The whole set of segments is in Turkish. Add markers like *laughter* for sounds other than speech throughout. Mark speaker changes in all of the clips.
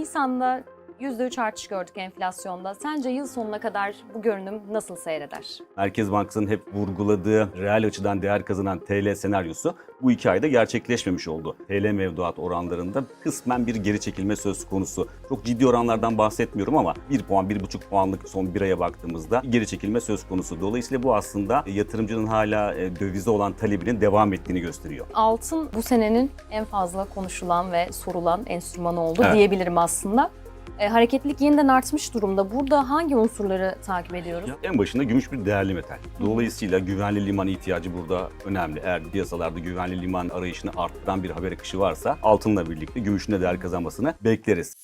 Speaker 1: Nisan'da %3 artış gördük enflasyonda. Sence yıl sonuna kadar bu görünüm nasıl seyreder?
Speaker 2: Merkez Bankası'nın hep vurguladığı reel açıdan değer kazanan TL senaryosu bu iki ayda gerçekleşmemiş oldu. TL mevduat oranlarında kısmen bir geri çekilme söz konusu. Çok ciddi oranlardan bahsetmiyorum ama 1 puan, 1,5 puanlık son bir aya baktığımızda geri çekilme söz konusu. Dolayısıyla bu aslında yatırımcının hala e, dövize olan talebinin devam ettiğini gösteriyor.
Speaker 1: Altın bu senenin en fazla konuşulan ve sorulan enstrümanı oldu
Speaker 2: Evet.
Speaker 1: diyebilirim aslında. E, hareketlilik yeniden artmış durumda. Burada hangi unsurları takip ediyoruz?
Speaker 2: En başında gümüş bir değerli metal. Dolayısıyla güvenli liman ihtiyacı burada önemli. Eğer piyasalarda güvenli liman arayışını arttıran bir haber akışı varsa altınla birlikte gümüşün de değer kazanmasını bekleriz.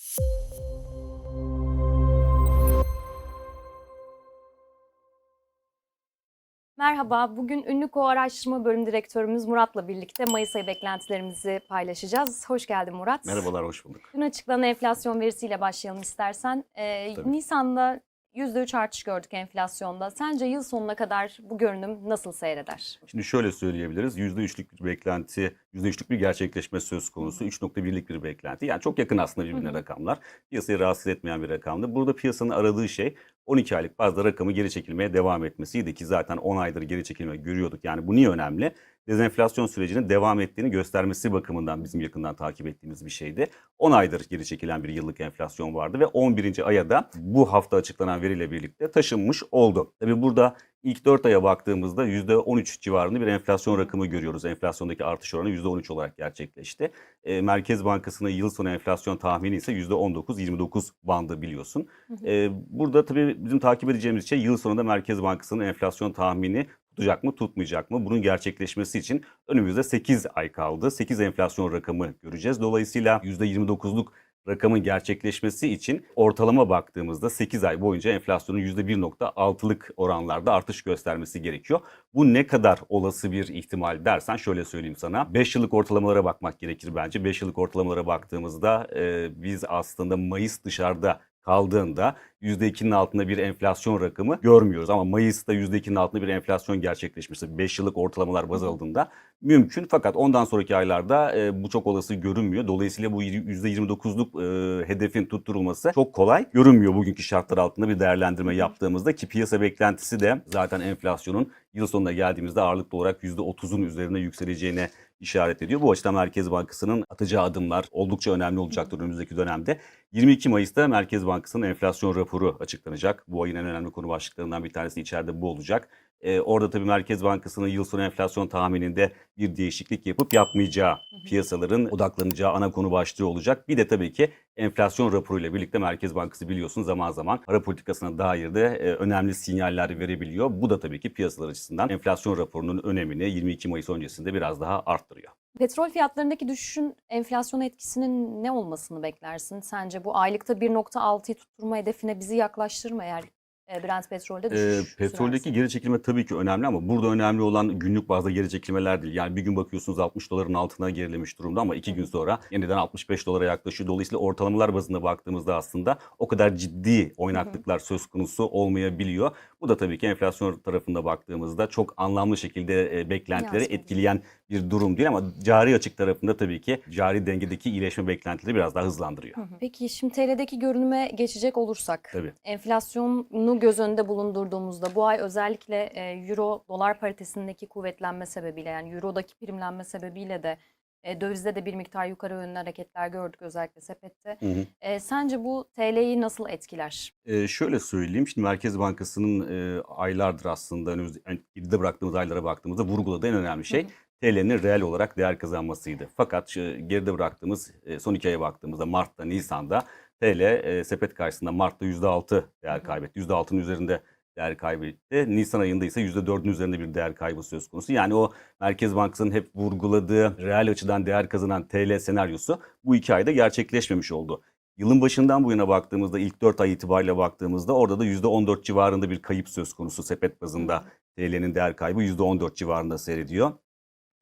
Speaker 1: Merhaba, bugün Ünlüko Araştırma Bölüm Direktörümüz Murat'la birlikte Mayıs ayı beklentilerimizi paylaşacağız. Hoş geldin Murat.
Speaker 2: Merhabalar, hoş bulduk.
Speaker 1: Dün açıklanan enflasyon verisiyle başlayalım istersen. Ee,
Speaker 2: Tabii.
Speaker 1: Nisan'da %3 artış gördük enflasyonda. Sence yıl sonuna kadar bu görünüm nasıl seyreder?
Speaker 2: Şimdi şöyle söyleyebiliriz. %3'lük bir beklenti, %3'lük bir gerçekleşme söz konusu. 3.1'lik bir beklenti. Yani çok yakın aslında birbirine rakamlar. Piyasayı rahatsız etmeyen bir rakamdı. Burada piyasanın aradığı şey 12 aylık bazda rakamı geri çekilmeye devam etmesiydi ki zaten 10 aydır geri çekilme görüyorduk. Yani bu niye önemli? Dezenflasyon sürecinin devam ettiğini göstermesi bakımından bizim yakından takip ettiğimiz bir şeydi. 10 aydır geri çekilen bir yıllık enflasyon vardı ve 11. aya da bu hafta açıklanan veriyle birlikte taşınmış oldu. Tabii burada ilk 4 aya baktığımızda %13 civarında bir enflasyon rakamı görüyoruz. Enflasyondaki artış oranı %13 olarak gerçekleşti. E, Merkez Bankası'nın yıl sonu enflasyon tahmini ise %19-29 bandı biliyorsun. E, burada tabii bizim takip edeceğimiz şey yıl sonunda Merkez Bankası'nın enflasyon tahmini tutacak mı tutmayacak mı? Bunun gerçekleşmesi için önümüzde 8 ay kaldı. 8 enflasyon rakamı göreceğiz. Dolayısıyla %29'luk rakamın gerçekleşmesi için ortalama baktığımızda 8 ay boyunca enflasyonun %1.6'lık oranlarda artış göstermesi gerekiyor. Bu ne kadar olası bir ihtimal dersen şöyle söyleyeyim sana. 5 yıllık ortalamalara bakmak gerekir bence. 5 yıllık ortalamalara baktığımızda e, biz aslında Mayıs dışarıda kaldığında %2'nin altında bir enflasyon rakamı görmüyoruz. Ama Mayıs'ta %2'nin altında bir enflasyon gerçekleşmesi 5 yıllık ortalamalar baz alındığında mümkün. Fakat ondan sonraki aylarda e, bu çok olası görünmüyor. Dolayısıyla bu %29'luk e, hedefin tutturulması çok kolay görünmüyor bugünkü şartlar altında bir değerlendirme yaptığımızda ki piyasa beklentisi de zaten enflasyonun yıl sonuna geldiğimizde ağırlıklı olarak %30'un üzerine yükseleceğine işaret ediyor. Bu açıdan Merkez Bankası'nın atacağı adımlar oldukça önemli olacaktır önümüzdeki dönemde. 22 Mayıs'ta Merkez Bankası'nın enflasyon raporu açıklanacak. Bu ayın en önemli konu başlıklarından bir tanesi içeride bu olacak. Ee, orada tabii Merkez Bankası'nın yıl sonu enflasyon tahmininde bir değişiklik yapıp yapmayacağı piyasaların odaklanacağı ana konu başlığı olacak. Bir de tabii ki enflasyon raporuyla birlikte Merkez Bankası biliyorsun zaman zaman para politikasına dair de e, önemli sinyaller verebiliyor. Bu da tabii ki piyasalar açısından enflasyon raporunun önemini 22 Mayıs öncesinde biraz daha arttırıyor.
Speaker 1: Petrol fiyatlarındaki düşüşün enflasyon etkisinin ne olmasını beklersin? Sence bu aylıkta 1.6'yı tutturma hedefine bizi yaklaştırır mı eğer e, Brent petrolde
Speaker 2: Ee,
Speaker 1: düşüş
Speaker 2: petroldeki
Speaker 1: sürerse?
Speaker 2: geri çekilme tabii ki önemli ama burada önemli olan günlük bazda geri çekilmeler değil. Yani bir gün bakıyorsunuz 60 doların altına gerilemiş durumda ama iki gün sonra yeniden 65 dolara yaklaşıyor. Dolayısıyla ortalamalar bazında baktığımızda aslında o kadar ciddi oynaklıklar söz konusu olmayabiliyor. Bu da tabii ki enflasyon tarafında baktığımızda çok anlamlı şekilde e, beklentileri etkileyen bir durum değil ama cari açık tarafında tabii ki cari dengedeki iyileşme beklentileri biraz daha hızlandırıyor.
Speaker 1: Hı hı. Peki şimdi TL'deki görünüme geçecek olursak,
Speaker 2: Tabii.
Speaker 1: enflasyonu göz önünde bulundurduğumuzda bu ay özellikle e, euro dolar paritesindeki kuvvetlenme sebebiyle yani eurodaki primlenme sebebiyle de e, dövizde de bir miktar yukarı yönlü hareketler gördük özellikle sepette.
Speaker 2: Hı hı.
Speaker 1: E, sence bu TL'yi nasıl etkiler?
Speaker 2: Ee, şöyle söyleyeyim, şimdi Merkez Bankası'nın e, aylardır aslında önümüzde yani geride bıraktığımız aylara baktığımızda vurguladığı en önemli şey
Speaker 1: Hı hı.
Speaker 2: TL'nin reel olarak değer kazanmasıydı. Fakat geride bıraktığımız e, son iki aya baktığımızda Mart'ta, Nisan'da TL e, sepet karşısında Mart'ta %6 değer kaybetti. %6'nın üzerinde değer kaybetti. Nisan ayında ise %4'ün üzerinde bir değer kaybı söz konusu. Yani o Merkez Bankası'nın hep vurguladığı reel açıdan değer kazanan TL senaryosu bu iki ayda gerçekleşmemiş oldu. Yılın başından bu yana baktığımızda ilk 4 ay itibariyle baktığımızda orada da %14 civarında bir kayıp söz konusu sepet bazında TL'nin değer kaybı %14 civarında seyrediyor.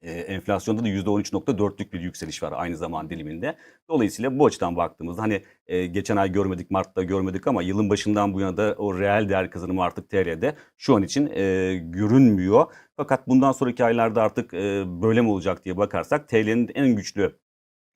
Speaker 2: Ee, enflasyonda da %13.4'lük bir yükseliş var aynı zaman diliminde. Dolayısıyla bu açıdan baktığımızda hani e, geçen ay görmedik, Mart'ta görmedik ama yılın başından bu yana da o reel değer kazanımı artık TL'de şu an için e, görünmüyor. Fakat bundan sonraki aylarda artık e, böyle mi olacak diye bakarsak TL'nin en güçlü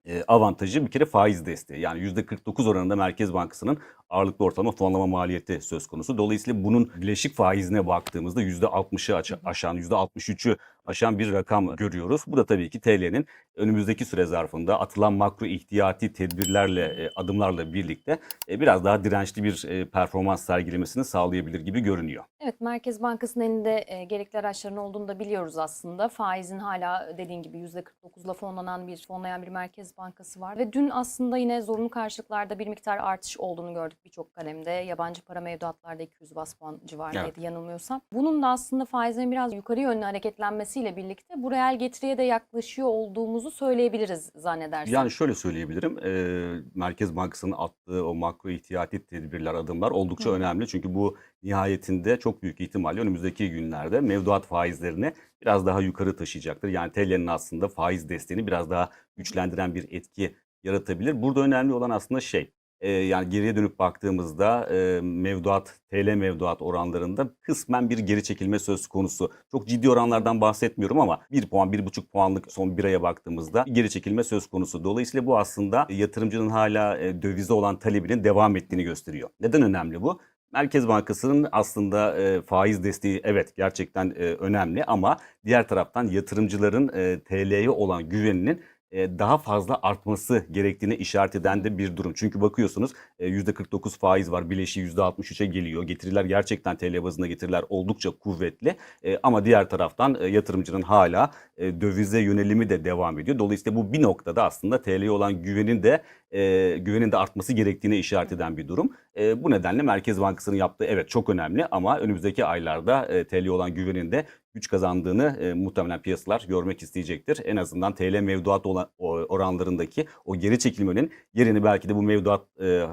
Speaker 2: e, avantajı bir kere faiz desteği. Yani %49 oranında Merkez Bankası'nın ağırlıklı ortalama fonlama maliyeti söz konusu. Dolayısıyla bunun bileşik faizine baktığımızda %60'ı aça- aşan, %63'ü aşan bir rakam görüyoruz. Bu da tabii ki TL'nin önümüzdeki süre zarfında atılan makro ihtiyati tedbirlerle, e, adımlarla birlikte e, biraz daha dirençli bir e, performans sergilemesini sağlayabilir gibi görünüyor.
Speaker 1: Evet, Merkez Bankası'nın elinde gerekli araçların olduğunu da biliyoruz aslında. Faizin hala dediğin gibi %49'la fonlanan bir fonlayan bir Merkez Bankası var ve dün aslında yine zorunlu karşılıklarda bir miktar artış olduğunu gördük birçok kalemde. Yabancı para mevduatlarda 200 bas puan civarındaydı
Speaker 2: Evet.
Speaker 1: yanılmıyorsam. Bunun da aslında faizin biraz yukarı yönlü hareketlenmesiyle birlikte bu reel getiriye de yaklaşıyor olduğumuzu söyleyebiliriz zannedersem.
Speaker 2: Yani şöyle söyleyebilirim. eee, Merkez Bankası'nın attığı o makro ihtiyati tedbirler, adımlar oldukça
Speaker 1: hı.
Speaker 2: önemli. Çünkü bu nihayetinde çok büyük ihtimalle önümüzdeki günlerde mevduat faizlerini biraz daha yukarı taşıyacaktır. Yani TL'nin aslında faiz desteğini biraz daha güçlendiren bir etki yaratabilir. Burada önemli olan aslında şey, eee, yani geriye dönüp baktığımızda eee, mevduat, TL mevduat oranlarında kısmen bir geri çekilme söz konusu. Çok ciddi oranlardan bahsetmiyorum ama 1 puan, 1,5 puanlık son bir aya baktığımızda geri çekilme söz konusu. Dolayısıyla bu aslında yatırımcının hala e, dövize olan talebinin devam ettiğini gösteriyor. Neden önemli bu? Merkez Bankası'nın aslında e, faiz desteği evet gerçekten e, önemli ama diğer taraftan yatırımcıların e, TL'ye olan güveninin e, daha fazla artması gerektiğine işaret eden de bir durum. Çünkü bakıyorsunuz e, %49 faiz var, bileşiği %63'e geliyor. Getiriler gerçekten TL bazında getiriler oldukça kuvvetli. Ama diğer taraftan yatırımcının hala e, dövize yönelimi de devam ediyor. Dolayısıyla bu bir noktada aslında TL'ye olan güvenin de e, güvenin de artması gerektiğine işaret eden bir durum. E, bu nedenle Merkez Bankası'nın yaptığı evet çok önemli ama önümüzdeki aylarda e, TL'ye olan güvenin de güç kazandığını e, muhtemelen piyasalar görmek isteyecektir. En azından TL mevduat olan, oranlarındaki o geri çekilmenin yerini belki de bu mevduat e,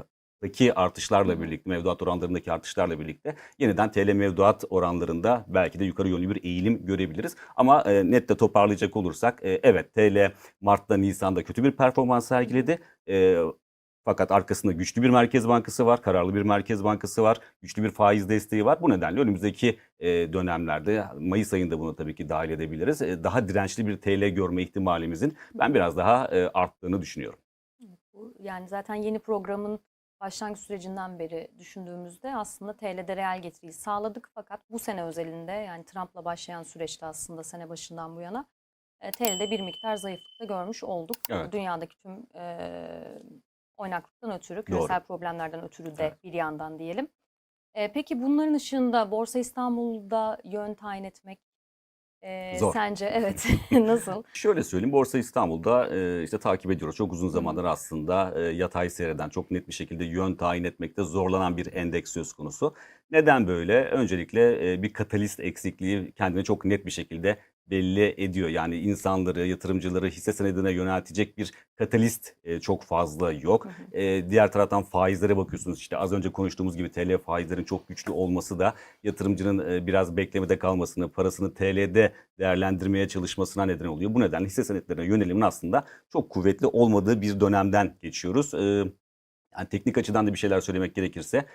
Speaker 2: daki artışlarla birlikte, mevduat oranlarındaki artışlarla birlikte yeniden TL mevduat oranlarında belki de yukarı yönlü bir eğilim görebiliriz. Ama e, nette toparlayacak olursak e, evet TL Mart'ta Nisan'da kötü bir performans sergiledi. E, fakat arkasında güçlü bir merkez bankası var, kararlı bir merkez bankası var, güçlü bir faiz desteği var. Bu nedenle önümüzdeki e, dönemlerde Mayıs ayında bunu tabii ki dahil edebiliriz. E, daha dirençli bir TL görme ihtimalimizin ben biraz daha e, arttığını düşünüyorum.
Speaker 1: Yani zaten yeni programın başlangıç sürecinden beri düşündüğümüzde aslında TL'de reel getiriyi sağladık. Fakat bu sene özelinde yani Trump'la başlayan süreçte aslında sene başından bu yana e, TL'de bir miktar zayıflıkta görmüş olduk.
Speaker 2: Evet.
Speaker 1: Dünyadaki tüm e, oynaklıktan ötürü,
Speaker 2: Doğru.
Speaker 1: küresel problemlerden ötürü de
Speaker 2: Evet.
Speaker 1: bir yandan diyelim. E, peki bunların ışığında Borsa İstanbul'da yön tayin etmek e,
Speaker 2: Zor.
Speaker 1: sence *laughs* evet *laughs* nasıl?
Speaker 2: Şöyle söyleyeyim Borsa İstanbul'da e, işte takip ediyoruz. Çok uzun zamandır aslında e, yatay seyreden, çok net bir şekilde yön tayin etmekte zorlanan bir endeks söz konusu. Neden böyle? Öncelikle e, bir katalist eksikliği kendini çok net bir şekilde belli ediyor. Yani insanları, yatırımcıları hisse senedine yöneltecek bir katalist e, çok fazla yok.
Speaker 1: Hı hı.
Speaker 2: E, diğer taraftan faizlere bakıyorsunuz. İşte az önce konuştuğumuz gibi TL faizlerin çok güçlü olması da yatırımcının e, biraz beklemede kalmasını, parasını TL'de değerlendirmeye çalışmasına neden oluyor. Bu nedenle hisse senetlerine yönelimin aslında çok kuvvetli olmadığı bir dönemden geçiyoruz. E, yani teknik açıdan da bir şeyler söylemek gerekirse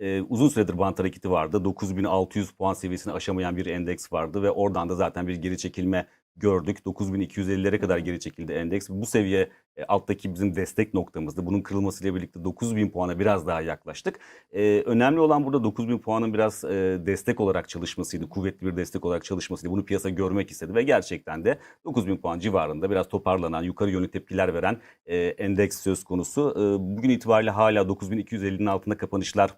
Speaker 2: e, uzun süredir bant hareketi vardı. 9600 puan seviyesini aşamayan bir endeks vardı ve oradan da zaten bir geri çekilme gördük. 9250'lere kadar geri çekildi endeks. Bu seviye e, alttaki bizim destek noktamızdı. Bunun kırılmasıyla birlikte 9000 puana biraz daha yaklaştık. E, önemli olan burada 9000 puanın biraz e, destek olarak çalışmasıydı. Kuvvetli bir destek olarak çalışmasıydı. Bunu piyasa görmek istedi ve gerçekten de 9000 puan civarında biraz toparlanan, yukarı yönlü tepkiler veren e, endeks söz konusu. E, bugün itibariyle hala 9250'nin altında kapanışlar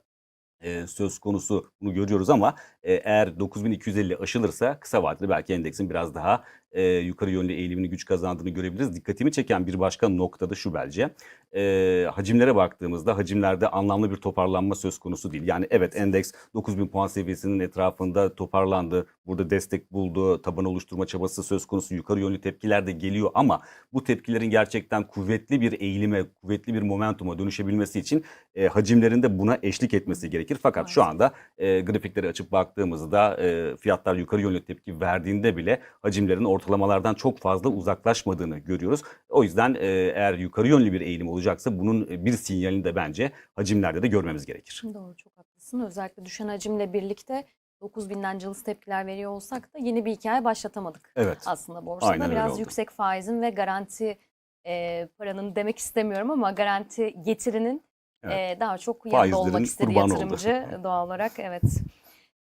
Speaker 2: söz konusu bunu görüyoruz ama e, eğer 9250 aşılırsa kısa vadede belki endeksin biraz daha e, yukarı yönlü eğilimini güç kazandığını görebiliriz. Dikkatimi çeken bir başka noktada şu bence. E, hacimlere baktığımızda hacimlerde anlamlı bir toparlanma söz konusu değil. Yani evet endeks 9000 puan seviyesinin etrafında toparlandı. Burada destek buldu. Taban oluşturma çabası söz konusu. Yukarı yönlü tepkiler de geliyor ama bu tepkilerin gerçekten kuvvetli bir eğilime, kuvvetli bir momentuma dönüşebilmesi için e, hacimlerin de buna eşlik etmesi gerekir. Fakat şu
Speaker 1: Maalesef.
Speaker 2: anda e, grafikleri açıp baktığımızda e, fiyatlar yukarı yönlü tepki verdiğinde bile hacimlerin ortalamalardan çok fazla uzaklaşmadığını görüyoruz. O yüzden e, eğer yukarı yönlü bir eğilim olacaksa bunun e, bir sinyalini de bence hacimlerde de görmemiz gerekir.
Speaker 1: Doğru çok haklısın. Özellikle düşen hacimle birlikte 9000'den cılız tepkiler veriyor olsak da yeni bir hikaye başlatamadık
Speaker 2: Evet.
Speaker 1: aslında borsada.
Speaker 2: Aynen
Speaker 1: Biraz yüksek faizin ve garanti e, paranın demek istemiyorum ama garanti getirinin
Speaker 2: Evet.
Speaker 1: e, daha çok yanında olmak
Speaker 2: Faizlerin
Speaker 1: istedi
Speaker 2: kurbanı oldu.
Speaker 1: yatırımcı *laughs* doğal olarak evet.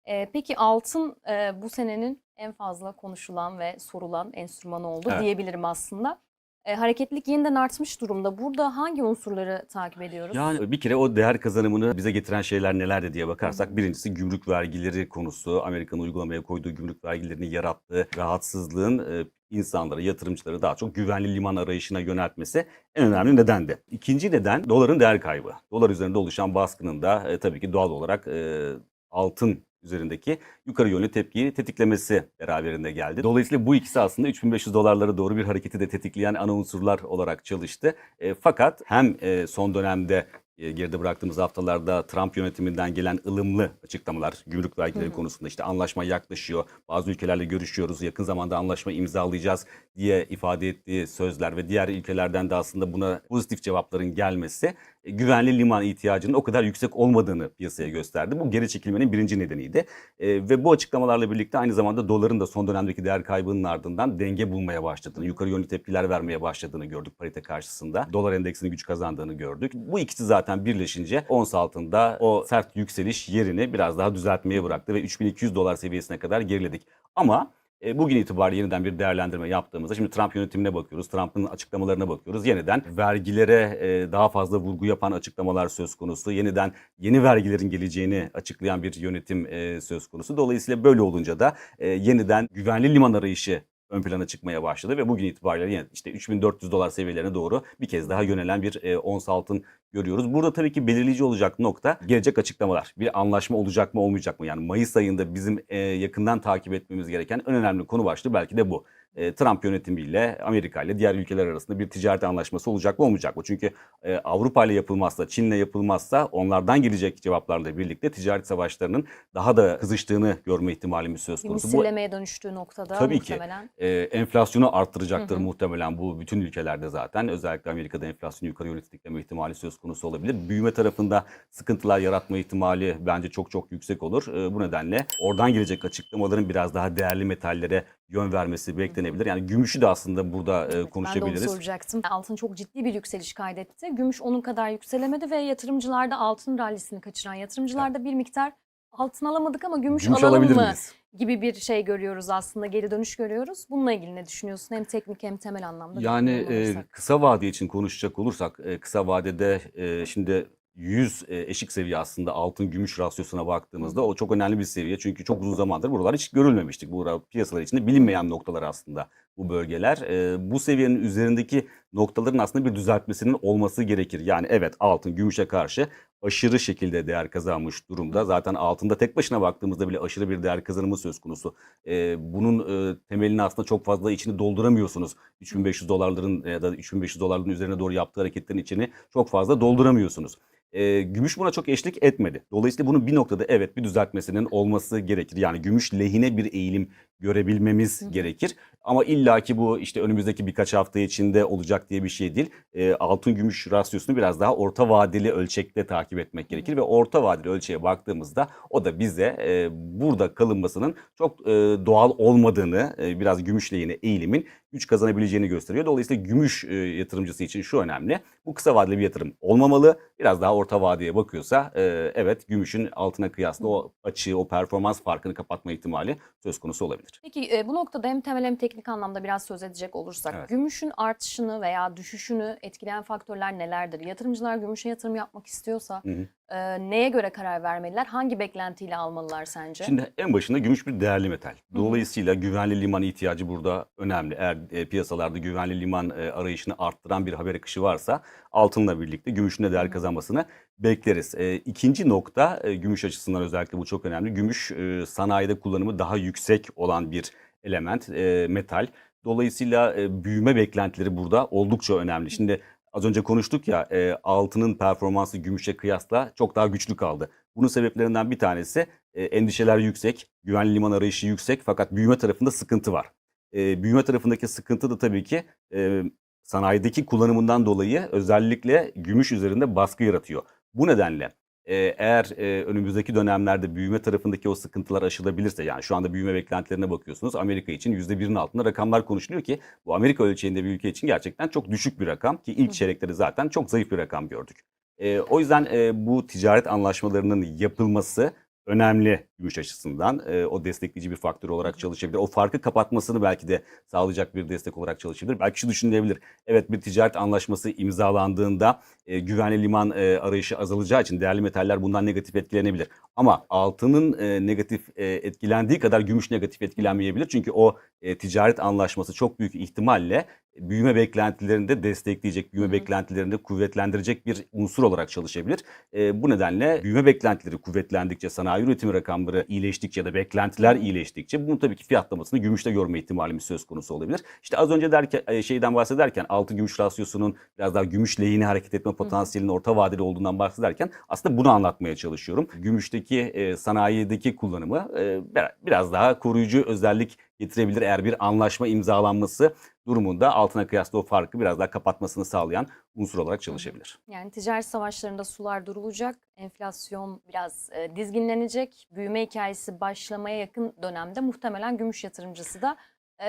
Speaker 1: E, peki altın e, bu senenin en fazla konuşulan ve sorulan enstrümanı oldu
Speaker 2: Evet.
Speaker 1: diyebilirim aslında. E, hareketlilik yeniden artmış durumda. Burada hangi unsurları takip ediyoruz?
Speaker 2: Yani bir kere o değer kazanımını bize getiren şeyler nelerdi diye bakarsak birincisi gümrük vergileri konusu. Amerika'nın uygulamaya koyduğu gümrük vergilerini yarattığı rahatsızlığın e, insanları, yatırımcıları daha çok güvenli liman arayışına yöneltmesi en önemli nedendi. İkinci neden doların değer kaybı. Dolar üzerinde oluşan baskının da e, tabii ki doğal olarak e, altın üzerindeki yukarı yönlü tepkiyi tetiklemesi beraberinde geldi. Dolayısıyla bu ikisi aslında 3500 dolarlara doğru bir hareketi de tetikleyen ana unsurlar olarak çalıştı. E, fakat hem e, son dönemde e, geride bıraktığımız haftalarda Trump yönetiminden gelen ılımlı açıklamalar gümrük vergileri
Speaker 1: Hı hı.
Speaker 2: konusunda işte anlaşma yaklaşıyor. Bazı ülkelerle görüşüyoruz. Yakın zamanda anlaşma imzalayacağız diye ifade ettiği sözler ve diğer ülkelerden de aslında buna pozitif cevapların gelmesi güvenli liman ihtiyacının o kadar yüksek olmadığını piyasaya gösterdi. Bu geri çekilmenin birinci nedeniydi. E, ve bu açıklamalarla birlikte aynı zamanda doların da son dönemdeki değer kaybının ardından denge bulmaya başladığını, yukarı yönlü tepkiler vermeye başladığını gördük parite karşısında. Dolar endeksinin güç kazandığını gördük. Bu ikisi zaten birleşince ons altında o sert yükseliş yerini biraz daha düzeltmeye bıraktı ve 3200 dolar seviyesine kadar geriledik. Ama e, bugün itibariyle yeniden bir değerlendirme yaptığımızda şimdi Trump yönetimine bakıyoruz, Trump'ın açıklamalarına bakıyoruz. Yeniden vergilere e, daha fazla vurgu yapan açıklamalar söz konusu. Yeniden yeni vergilerin geleceğini açıklayan bir yönetim e, söz konusu. Dolayısıyla böyle olunca da yeniden güvenli liman arayışı ön plana çıkmaya başladı ve bugün itibariyle işte 3400 dolar seviyelerine doğru bir kez daha yönelen bir e, ons altın görüyoruz. Burada tabii ki belirleyici olacak nokta gelecek açıklamalar. Bir anlaşma olacak mı olmayacak mı? Yani Mayıs ayında bizim e, yakından takip etmemiz gereken en önemli konu başlığı belki de bu. E, Trump yönetimiyle Amerika ile diğer ülkeler arasında bir ticaret anlaşması olacak mı olmayacak mı? Çünkü e, Avrupa ile yapılmazsa, Çin'le yapılmazsa onlardan gelecek cevaplarla birlikte ticaret savaşlarının daha da kızıştığını görme ihtimalimiz söz konusu. Bu
Speaker 1: misillemeye dönüştüğü noktada
Speaker 2: Tabii ki.
Speaker 1: muhtemelen.
Speaker 2: e, enflasyonu arttıracaktır
Speaker 1: Hı hı.
Speaker 2: muhtemelen bu bütün ülkelerde zaten. Özellikle Amerika'da enflasyonu yukarı yönlü tetikleme ihtimali söz konusu olabilir. Büyüme tarafında sıkıntılar yaratma ihtimali bence çok çok yüksek olur. E, bu nedenle oradan gelecek açıklamaların biraz daha değerli metallere yön vermesi beklenebilir. Yani gümüşü de aslında burada e,
Speaker 1: Evet, Ben de
Speaker 2: konuşabiliriz.
Speaker 1: onu soracaktım. Altın çok ciddi bir yükseliş kaydetti. Gümüş onun kadar yükselemedi ve yatırımcılarda altın rallisini kaçıran yatırımcılarda bir miktar altın alamadık ama gümüş,
Speaker 2: Gümüş
Speaker 1: alalım mı
Speaker 2: miyiz?
Speaker 1: gibi bir şey görüyoruz aslında. Geri dönüş görüyoruz. Bununla ilgili ne düşünüyorsun? Hem teknik hem temel anlamda.
Speaker 2: Yani e, kısa vade için konuşacak olursak e, kısa vadede e, şimdi 100 e, eşik seviye aslında altın gümüş rasyosuna baktığımızda o çok önemli bir seviye. Çünkü çok uzun zamandır buralar hiç görülmemiştik. Bu piyasalar içinde bilinmeyen noktalar aslında bu bölgeler. E, bu seviyenin üzerindeki noktaların aslında bir düzeltmesinin olması gerekir. Yani evet altın gümüşe karşı aşırı şekilde değer kazanmış durumda. Zaten altında tek başına baktığımızda bile aşırı bir değer kazanımı söz konusu. E, bunun e, temelini aslında çok fazla içini dolduramıyorsunuz. 3500 dolarların ya da 3500 dolarların üzerine doğru yaptığı hareketlerin içini çok fazla dolduramıyorsunuz. E, gümüş buna çok eşlik etmedi. Dolayısıyla bunun bir noktada evet bir düzeltmesinin olması gerekir. Yani gümüş lehine bir eğilim görebilmemiz
Speaker 1: Hı
Speaker 2: gerekir. Ama illaki bu işte önümüzdeki birkaç hafta içinde olacak diye bir şey değil. E, altın gümüş rasyosunu biraz daha orta vadeli ölçekte takip etmek gerekir ve orta vadeli ölçeğe baktığımızda o da bize e, burada kalınmasının çok e, doğal olmadığını, e, biraz gümüş lehine eğilimin güç kazanabileceğini gösteriyor. Dolayısıyla gümüş e, yatırımcısı için şu önemli. Bu kısa vadeli bir yatırım olmamalı. Biraz daha orta vadeye bakıyorsa e, evet gümüşün altına kıyasla o açığı, o performans farkını kapatma ihtimali söz konusu olabilir.
Speaker 1: Peki e, bu noktada hem temel hem teknik anlamda biraz söz edecek olursak
Speaker 2: Evet.
Speaker 1: gümüşün artışını veya düşüşünü etkileyen faktörler nelerdir? Yatırımcılar gümüşe yatırım yapmak istiyorsa
Speaker 2: Hı hı.
Speaker 1: E, neye göre karar vermeliler? Hangi beklentiyle almalılar sence?
Speaker 2: Şimdi en başında gümüş bir değerli metal. Dolayısıyla güvenli liman ihtiyacı burada önemli. Eğer e, piyasalarda güvenli liman e, arayışını arttıran bir haber akışı varsa altınla birlikte gümüşün de değer kazanmasını bekleriz. E, ikinci nokta e, gümüş açısından özellikle bu çok önemli. Gümüş e, sanayide kullanımı daha yüksek olan bir element, e, metal. Dolayısıyla e, büyüme beklentileri burada oldukça önemli. Şimdi az önce konuştuk ya e, altının performansı gümüşe kıyasla çok daha güçlü kaldı. Bunun sebeplerinden bir tanesi e, endişeler yüksek, güvenli liman arayışı yüksek fakat büyüme tarafında sıkıntı var. E, büyüme tarafındaki sıkıntı da tabii ki e, sanayideki kullanımından dolayı özellikle gümüş üzerinde baskı yaratıyor. Bu nedenle eğer e, önümüzdeki dönemlerde büyüme tarafındaki o sıkıntılar aşılabilirse yani şu anda büyüme beklentilerine bakıyorsunuz Amerika için %1'in altında rakamlar konuşuluyor ki bu Amerika ölçeğinde bir ülke için gerçekten çok düşük bir rakam ki ilk çeyrekleri zaten çok zayıf bir rakam gördük. E, o yüzden e, bu ticaret anlaşmalarının yapılması önemli gümüş açısından. E, o destekleyici bir faktör olarak çalışabilir. O farkı kapatmasını belki de sağlayacak bir destek olarak çalışabilir. Belki şu düşünülebilir. Evet bir ticaret anlaşması imzalandığında e, güvenli liman e, arayışı azalacağı için değerli metaller bundan negatif etkilenebilir. Ama altının e, negatif e, etkilendiği kadar gümüş negatif etkilenmeyebilir. Çünkü o e, ticaret anlaşması çok büyük ihtimalle büyüme beklentilerini de destekleyecek, büyüme
Speaker 1: Hı
Speaker 2: beklentilerini de kuvvetlendirecek bir unsur olarak çalışabilir. E, bu nedenle büyüme beklentileri kuvvetlendikçe, sanayi üretimi rakamları iyileştikçe ya da beklentiler iyileştikçe bunun tabii ki fiyatlamasını gümüşte görme ihtimalimiz söz konusu olabilir. İşte az önce derken e, şeyden bahsederken altın gümüş rasyosunun biraz daha gümüş lehine hareket etme potansiyelinin orta vadeli olduğundan bahsederken aslında bunu anlatmaya çalışıyorum. Gümüşteki e, sanayideki kullanımı e, biraz daha koruyucu özellik getirebilir eğer bir anlaşma imzalanması durumunda altına kıyasla o farkı biraz daha kapatmasını sağlayan unsur olarak çalışabilir.
Speaker 1: Yani ticaret savaşlarında sular durulacak, enflasyon biraz e, dizginlenecek, büyüme hikayesi başlamaya yakın dönemde muhtemelen gümüş yatırımcısı da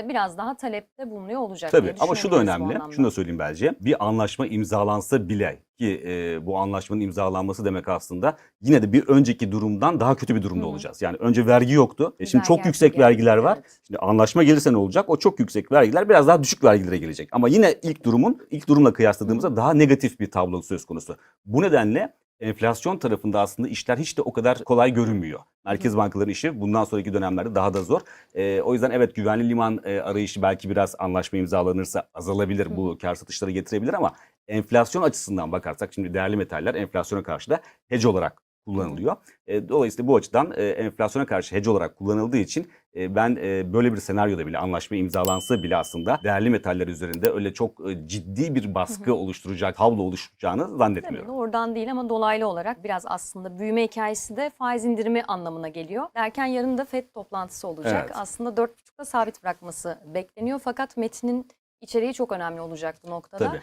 Speaker 1: biraz daha talepte bulunuyor olacak
Speaker 2: Tabii ama şu da önemli. Şunu da söyleyeyim bence. Bir anlaşma imzalansa bile ki e, bu anlaşmanın imzalanması demek aslında yine de bir önceki durumdan daha kötü bir durumda
Speaker 1: Hı
Speaker 2: olacağız. Yani önce vergi yoktu. E şimdi çok yüksek
Speaker 1: artık
Speaker 2: vergiler
Speaker 1: geldi,
Speaker 2: var.
Speaker 1: evet.
Speaker 2: Şimdi anlaşma gelirse ne olacak? O çok yüksek vergiler biraz daha düşük vergilere gelecek. Ama yine ilk durumun ilk durumla kıyasladığımızda daha negatif bir tablo söz konusu. Bu nedenle enflasyon tarafında aslında işler hiç de o kadar kolay görünmüyor. Merkez bankaların işi bundan sonraki dönemlerde daha da zor. Ee, o yüzden evet güvenli liman e, arayışı belki biraz anlaşma imzalanırsa azalabilir. Bu kar satışları getirebilir ama enflasyon açısından bakarsak şimdi değerli metaller enflasyona karşı da hedge olarak kullanılıyor. E, dolayısıyla bu açıdan e, enflasyona karşı hedge olarak kullanıldığı için e, ben e, böyle bir senaryoda bile anlaşma imzalansa bile aslında değerli metaller üzerinde öyle çok e, ciddi bir baskı oluşturacak, tablo oluşturacağını
Speaker 1: Tabii
Speaker 2: zannetmiyorum.
Speaker 1: doğrudan değil ama dolaylı olarak biraz aslında büyüme hikayesi de faiz indirimi anlamına geliyor. Derken yarın da FED toplantısı olacak.
Speaker 2: Evet.
Speaker 1: Aslında 4.5'da sabit bırakması bekleniyor fakat metinin içeriği çok önemli olacak bu noktada.
Speaker 2: Tabii.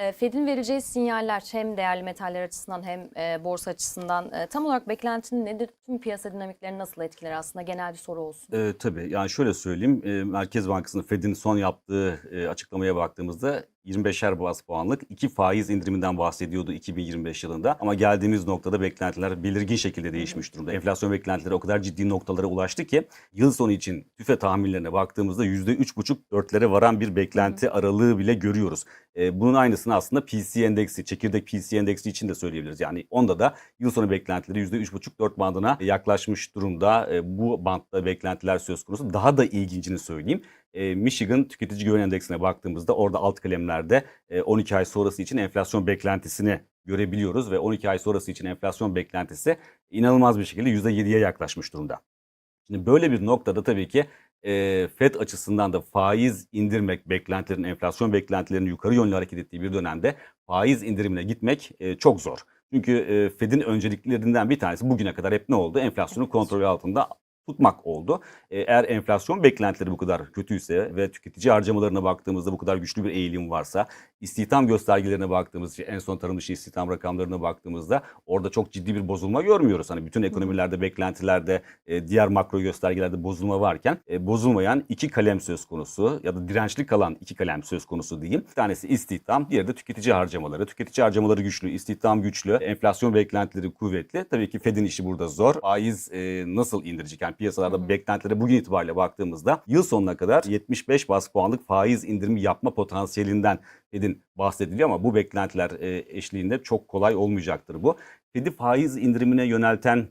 Speaker 1: E, Fed'in vereceği sinyaller hem değerli metaller açısından hem e, borsa açısından e, tam olarak beklentinin nedir? Tüm piyasa dinamiklerini nasıl etkiler aslında genel bir soru olsun.
Speaker 2: Ee, tabii yani şöyle söyleyeyim e, Merkez Bankası'nın Fed'in son yaptığı e, açıklamaya baktığımızda 25'er baz puanlık iki faiz indiriminden bahsediyordu 2025 yılında. Ama geldiğimiz noktada beklentiler belirgin şekilde değişmiş durumda. Enflasyon beklentileri o kadar ciddi noktalara ulaştı ki yıl sonu için tüfe tahminlerine baktığımızda %3,5-4'lere varan bir beklenti aralığı bile görüyoruz. E, bunun aynısını aslında PC endeksi, çekirdek PC endeksi için de söyleyebiliriz. Yani onda da yıl sonu beklentileri %3,5-4 bandına yaklaşmış durumda. E, bu bantta beklentiler söz konusu. Daha da ilgincini söyleyeyim. E, Michigan Tüketici Güven Endeksine baktığımızda orada alt kalemlerde e, 12 ay sonrası için enflasyon beklentisini görebiliyoruz ve 12 ay sonrası için enflasyon beklentisi inanılmaz bir şekilde %7'ye yaklaşmış durumda. Şimdi böyle bir noktada tabii ki e, FED açısından da faiz indirmek, beklentilerin, enflasyon beklentilerinin yukarı yönlü hareket ettiği bir dönemde faiz indirimine gitmek e, çok zor. Çünkü e, Fed'in önceliklerinden bir tanesi bugüne kadar hep ne oldu? Enflasyonu kontrol altında tutmak oldu. E, Eğer enflasyon beklentileri bu kadar kötüyse ve tüketici harcamalarına baktığımızda bu kadar güçlü bir eğilim varsa, istihdam göstergelerine baktığımızda, en son tarım dışı istihdam rakamlarına baktığımızda orada çok ciddi bir bozulma görmüyoruz. Hani bütün ekonomilerde, beklentilerde, e, diğer makro göstergelerde bozulma varken e, bozulmayan iki kalem söz konusu ya da dirençli kalan iki kalem söz konusu diyeyim. Bir tanesi istihdam, diğeri de tüketici harcamaları. Tüketici harcamaları güçlü, istihdam güçlü, enflasyon beklentileri kuvvetli. Tabii ki Fed'in işi burada zor. Faiz e, nasıl indirecek? Yani piyasalarda beklentilere bugün itibariyle baktığımızda yıl sonuna kadar 75 bas puanlık faiz indirimi yapma potansiyelinden Fed'in bahsediliyor ama bu beklentiler e, eşliğinde çok kolay olmayacaktır bu. Fed'i faiz indirimine yönelten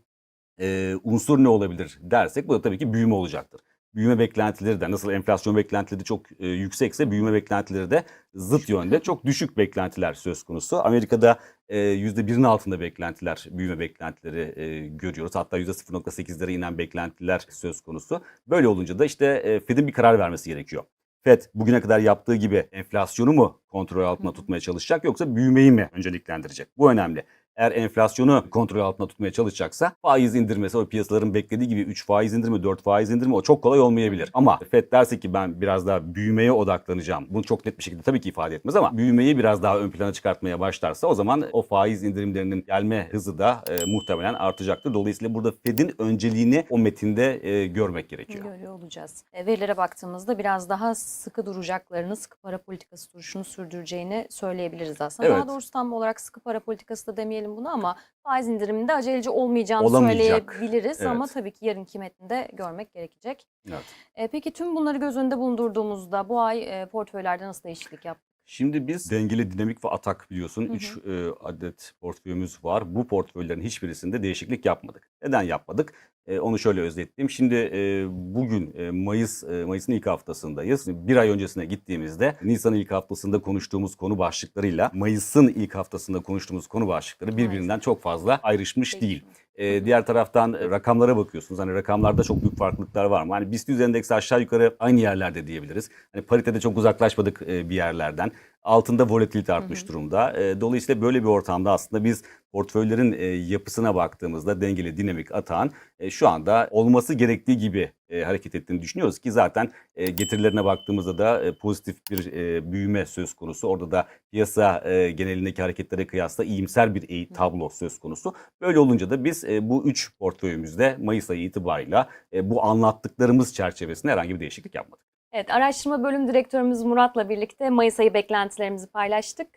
Speaker 2: e, unsur ne olabilir dersek bu da tabii ki büyüme olacaktır. Büyüme beklentileri de nasıl enflasyon beklentileri çok e, yüksekse büyüme beklentileri de zıt yönde çok düşük beklentiler söz konusu. Amerika'da e, %1'in altında beklentiler, büyüme beklentileri e, görüyoruz. Hatta %0.8'lere inen beklentiler söz konusu. Böyle olunca da işte e, Fed'in bir karar vermesi gerekiyor. Fed bugüne kadar yaptığı gibi enflasyonu mu kontrol altında tutmaya çalışacak yoksa büyümeyi mi önceliklendirecek? Bu önemli. Eğer enflasyonu kontrol altında tutmaya çalışacaksa faiz indirmesi o piyasaların beklediği gibi 3 faiz indirimi 4 faiz indirimi o çok kolay olmayabilir. Ama FED derse ki ben biraz daha büyümeye odaklanacağım. Bunu çok net bir şekilde tabii ki ifade etmez ama büyümeyi biraz daha ön plana çıkartmaya başlarsa o zaman o faiz indirimlerinin gelme hızı da e, muhtemelen artacaktır. Dolayısıyla burada Fed'in önceliğini o metinde e, görmek gerekiyor.
Speaker 1: Görüyor olacağız. E, Verilere baktığımızda biraz daha sıkı duracaklarını, sıkı para politikası duruşunu sürdüreceğini söyleyebiliriz aslında. Daha
Speaker 2: Evet.
Speaker 1: doğrusu tam olarak sıkı para politikası da demeyelim bunu ama faiz indiriminde aceleci olmayacağını
Speaker 2: Olamayacak.
Speaker 1: söyleyebiliriz ama
Speaker 2: Evet.
Speaker 1: tabii ki yarınki metninde görmek gerekecek.
Speaker 2: Evet.
Speaker 1: E, peki tüm bunları göz önünde bulundurduğumuzda bu ay e, portföylerde nasıl değişiklik yaptık?
Speaker 2: Şimdi biz dengeli, dinamik ve atak biliyorsun
Speaker 1: Hı hı.
Speaker 2: 3 adet portföyümüz var. Bu portföylerin hiçbirisinde değişiklik yapmadık. Neden yapmadık? E, onu şöyle özetleyeyim. Şimdi e, bugün e, Mayıs e, Mayıs'ın ilk haftasındayız. Bir ay öncesine gittiğimizde Nisan'ın ilk haftasında konuştuğumuz konu başlıklarıyla Mayıs'ın ilk haftasında konuştuğumuz konu başlıkları birbirinden çok fazla ayrışmış değil. Ee, diğer taraftan rakamlara bakıyorsunuz. Hani rakamlarda çok büyük farklılıklar var mı? Hani BIST 100 endeksi aşağı yukarı aynı yerlerde diyebiliriz. Hani paritede çok uzaklaşmadık e, bir yerlerden. Altında volatilite artmış durumda. E, dolayısıyla böyle bir ortamda aslında biz portföylerin yapısına baktığımızda dengeli, dinamik, atağın şu anda olması gerektiği gibi hareket ettiğini düşünüyoruz ki zaten getirilerine baktığımızda da pozitif bir büyüme söz konusu. Orada da piyasa genelindeki hareketlere kıyasla iyimser bir tablo söz konusu. Böyle olunca da biz bu üç portföyümüzde Mayıs ayı itibarıyla e, bu anlattıklarımız çerçevesinde herhangi bir değişiklik yapmadık.
Speaker 1: Evet, araştırma bölüm direktörümüz Murat'la birlikte Mayıs ayı beklentilerimizi paylaştık.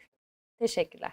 Speaker 1: Teşekkürler.